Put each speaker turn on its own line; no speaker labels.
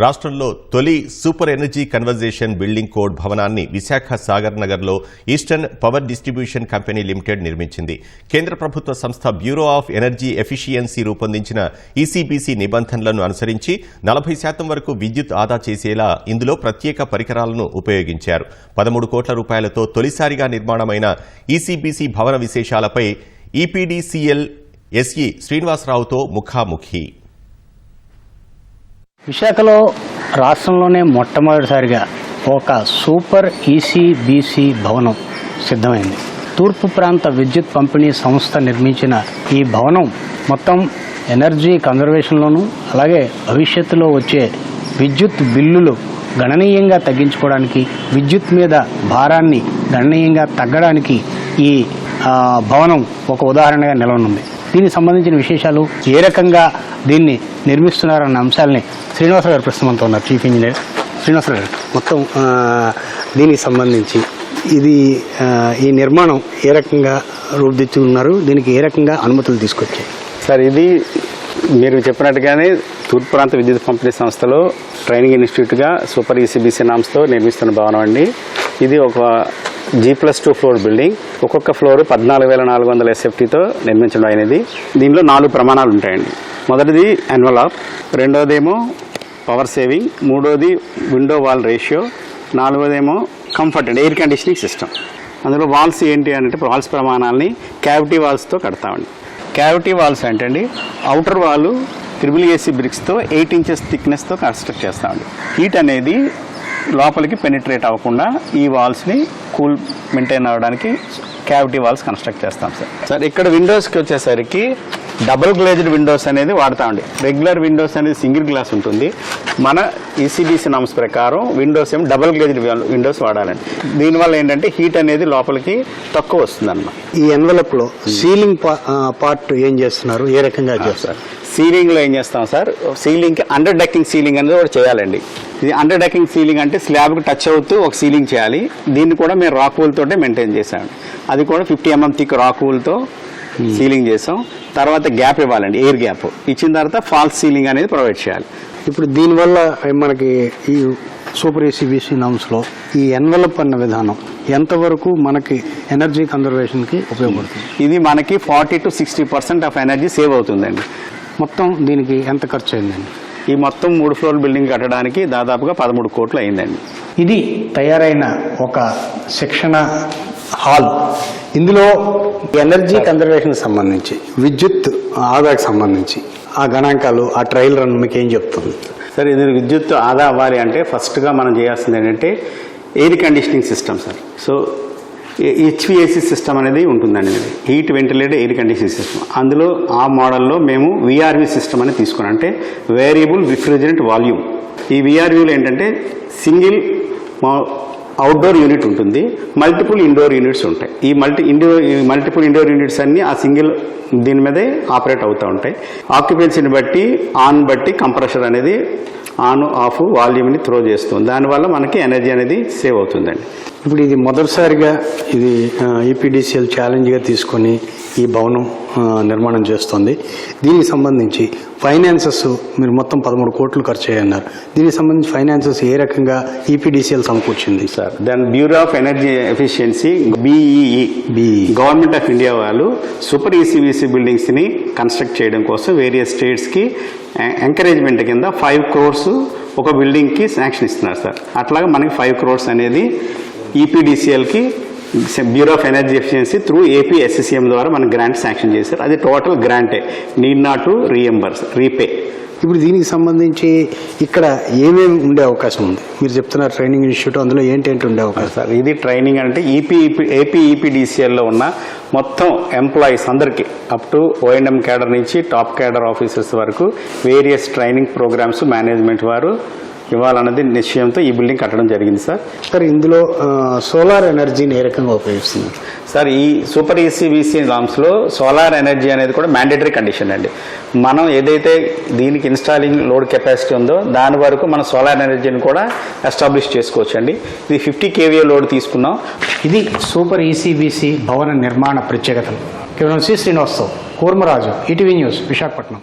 రాష్ట్రంలో తొలి super energy conservation building code భవనాన్ని విశాఖ సాగర్ నగర్లో eastern power distribution company limited నిర్మించింది. కేంద్ర ప్రభుత్వ సంస్థ బ్యూరో ఆఫ్ ఎనర్జీ ఎఫిషియన్సీ రూపొందించిన ఈసీబీసీ నిబంధనలను అనుసరించి నలభై శాతం వరకు విద్యుత్ ఆదా చేసేలా ఇందులో ప్రత్యేక పరికరాలను ఉపయోగించారు. పదమూడు కోట్ల రూపాయలతో తొలిసారిగా నిర్మాణమైన ఈసీబీసీ భవన విశేషాలపై ఈపీడీసీఎల్ ఎస్ఈ శ్రీనివాసరావుతో ముఖాముఖి.
విశాఖలో రాష్ట్రంలోనే మొట్టమొదటిసారిగా ఒక సూపర్ ఈసీబీసీ భవనం సిద్ధమైంది. తూర్పు ప్రాంత విద్యుత్ పంపిణీ సంస్థ నిర్మించిన ఈ భవనం మొత్తం ఎనర్జీ కన్జర్వేషన్లోను అలాగే భవిష్యత్తులో వచ్చే విద్యుత్ బిల్లులు గణనీయంగా తగ్గించుకోవడానికి విద్యుత్ మీద భారాన్ని గణనీయంగా తగ్గడానికి ఈ భవనం ఒక ఉదాహరణగా నిలవనుంది. దీనికి సంబంధించిన విశేషాలు ఏ రకంగా దీన్ని నిర్మిస్తున్నారన్న అంశాలని శ్రీనివాసరావు గారు ప్రస్తుతం ఉన్నారు చీఫ్ ఇంజనీర్ శ్రీనివాసరావు గారు మొత్తం దీనికి సంబంధించి ఇది ఈ నిర్మాణం ఏ రకంగా రూపుదిద్దుతున్నారు దీనికి ఏ రకంగా అనుమతులు తీసుకొచ్చాయి?
సార్ ఇది మీరు చెప్పినట్టుగానే తూర్పు ప్రాంత విద్యుత్ పంపిణీ సంస్థలో ట్రైనింగ్ ఇన్స్టిట్యూట్గా సూపర్ ఈసీబీసీ నామ్స్తో నిర్మిస్తున్న భవనం అండి. ఇది ఒక G plus two floor building ఒక్కొక్క ఫ్లోర్ పద్నాలుగు వేల నాలుగు వందల ఎస్ఎఫ్టీతో నిర్మించడం అయినది. దీనిలో నాలుగు ప్రమాణాలు ఉంటాయండి. మొదటిది ఎన్వలాప్ రెండోదేమో పవర్ సేవింగ్ మూడోది window wall ratio నాలుగోదేమో comfort and air conditioning system అందులో వాల్స్ ఏంటి అంటే వాల్స్ ప్రమాణాలని క్యావిటీ వాల్స్తో కడతామండి. క్యావిటీ వాల్స్ అంటే అండి అవుటర్ వాల్ త్రిబుల్ ఏసీ బ్రిక్స్తో ఎయిట్ ఇంచెస్ థిక్నెస్తో కన్స్ట్రక్ట్ చేస్తామండి. హీట్ అనేది లోపలికి పెనిట్రేట్ అవ్వకుండా ఈ వాల్స్ని కూల్ మెయింటైన్ అవ్వడానికి క్యావిటీ వాల్స్ కన్స్ట్రక్ట్ చేస్తాం సార్. సార్ ఇక్కడ విండోస్కి వచ్చేసరికి డబుల్ గ్లేజ్డ్ విండోస్ అనేది వాడతామండి రెగ్యులర్ విండోస్ అనేది సింగిల్ గ్లాస్ ఉంటుంది. మన ఈసీబీసీ నామ్స్ ప్రకారం విండోస్ ఏమో డబుల్ గ్లేజ్డ్ విండోస్ వాడాలండి. దీనివల్ల ఏంటంటే హీట్ అనేది లోపలికి తక్కువ వస్తుంది
ఈ ఎన్వలప్లో సీలింగ్ పార్ట్ ఏం చేస్తున్నారు? ఏ రకంగా చేస్తారు?
సీలింగ్లో ఏం చేస్తాం సార్? సీలింగ్కి అండర్ డెక్కింగ్ సీలింగ్ అనేది ఒకటి చేయాలండి. ఇది అండర్ డెక్కింగ్ సీలింగ్ అంటే స్లాబ్కి టచ్ అవుతూ ఒక సీలింగ్ చేయాలి. దీన్ని కూడా మేము రాక్ తోటే మెయింటైన్ చేసాం అది కూడా ఫిఫ్టీ ఎంఎం థిక్ రాక్తో సీలింగ్ చేసాం. తర్వాత గ్యాప్ ఇవ్వాలండి ఎయిర్ గ్యాప్. ఇచ్చిన తర్వాత ఫాల్స్ సీలింగ్ అనేది ప్రొవైడ్ చేయాలి.
ఇప్పుడు దీనివల్ల మనకి ఈ సూపర్ ఏసీబీసీ నామ్స్లో ఈ ఎన్వలప్ అన్న విధానం ఎంతవరకు మనకి ఎనర్జీ కన్జర్వేషన్కి ఉపయోగపడుతుంది?
ఇది మనకి forty to sixty percent of energy save అవుతుందండి.
మొత్తం దీనికి ఎంత ఖర్చు అయిందండి?
ఈ మొత్తం మూడు ఫ్లోర్ బిల్డింగ్ కట్టడానికి దాదాపుగా పదమూడు కోట్లు అయిందండి.
ఇది తయారైన ఒక శిక్షణ హాల్. ఇందులో ఎనర్జీ కన్జర్వేషన్ సంబంధించి విద్యుత్ ఆదాకి సంబంధించి ఆ గణాంకాలు ఆ ట్రయల్ రన్ మీకు ఏం చెప్తుంది?
సార్ ఇది విద్యుత్ ఆదా అవ్వాలి అంటే ఫస్ట్గా మనం చేయాల్సింది ఏంటంటే air conditioning system sir. So HVAC system అనేది ఉంటుందండి ఇది. Heat ventilator air conditioning system. అందులో ఆ మోడల్లో మేము విఆర్వి సిస్టమ్ అని తీసుకున్నాం. అంటే వేరియబుల్ రిఫ్రిజిరెంట్ వాల్యూమ్. ఈ విఆర్విలో ఏంటంటే సింగిల్ అవుట్డోర్ యూనిట్ ఉంటుంది. మల్టిపుల్ ఇండోర్ యూనిట్స్ ఉంటాయి. ఈ multi indoor multiple indoor units అన్ని ఆ సింగిల్ దీని మీదే ఆపరేట్ అవుతూ ఉంటాయి. ఆక్యుపెన్సీని బట్టి ఆన్ బట్టి కంప్రెషర్ అనేది ఆన్ ఆఫ్ వాల్యూమ్ని త్రో చేస్తుంది. దానివల్ల మనకి ఎనర్జీ అనేది సేవ్ అవుతుందండి.
ఇప్పుడు ఇది మొదటిసారిగా ఇది ఈపీడీసీఎల్ ఛాలెంజ్గా తీసుకొని ఈ భవనం నిర్మాణం చేస్తుంది. దీనికి సంబంధించి ఫైనాన్సెస్ మీరు మొత్తం పదమూడు కోట్లు ఖర్చు అయ్యన్నారు దీనికి సంబంధించి ఫైనాన్సెస్ ఏ రకంగా EPDCL సమకూర్చింది?
Sir then bureau of energy efficiency BEE
BEE.
Government of India వాళ్ళు సూపర్ ఈసీబీసీ బిల్డింగ్స్ని కన్స్ట్రక్ట్ చేయడం కోసం వేరియస్ స్టేట్స్కి ఎంకరేజ్మెంట్ కింద ఫైవ్ క్రోర్స్ ఒక బిల్డింగ్కి శాంక్షన్ ఇస్తున్నారు సార్. అట్లాగా మనకి ఫైవ్ క్రోర్స్ అనేది E ఈపీడీసీఎల్కి bureau of energy efficiency through AP SSCM ద్వారా మనకి గ్రాంట్ శాంక్షన్ చేశారు. అది total గ్రాంటే need not to reimburse repay
ఇప్పుడు దీనికి సంబంధించి ఇక్కడ ఏమేమి ఉండే అవకాశం ఉంది? మీరు చెప్తున్నారు ట్రైనింగ్ ఇన్స్టిట్యూట్ అందులో ఏంటేంటి ఉండే అవకాశం?
సార్ ఇది ట్రైనింగ్ అంటే ఈపీ ఏపీ ఈపీడీసీఎల్లో ఉన్న మొత్తం ఎంప్లాయీస్ అందరికీ అప్ టు ఓఎన్ఎం క్యాడర్ నుంచి టాప్ క్యాడర్ ఆఫీసర్స్ వరకు వేరియస్ ట్రైనింగ్ ప్రోగ్రామ్స్ మేనేజ్మెంట్ వారు ఇవ్వాలన్నది నిశ్చయంతో ఈ బిల్డింగ్ కట్టడం జరిగింది సార్.
సార్ ఇందులో సోలార్ ఎనర్జీని ఏ రకంగా ఉపయోగిస్తున్నారు?
సార్ ఈ సూపర్ ఈసీబీసీ లామ్స్లో సోలార్ ఎనర్జీ అనేది కూడా మ్యాండేటరీ కండిషన్ అండి. మనం ఏదైతే దీనికి ఇన్స్టాలింగ్ లోడ్ కెపాసిటీ ఉందో దాని వరకు మనం సోలార్ ఎనర్జీని కూడా ఎస్టాబ్లిష్ చేసుకోవచ్చు అండి ఇది ఫిఫ్టీ కేవీఏ లోడ్ తీసుకున్నాం.
ఇది సూపర్ ఈసీబీసీ భవన నిర్మాణ ప్రత్యేకతలు. కేవలం C Srinivasarao Kurmaraju ETV news Visakhapatnam.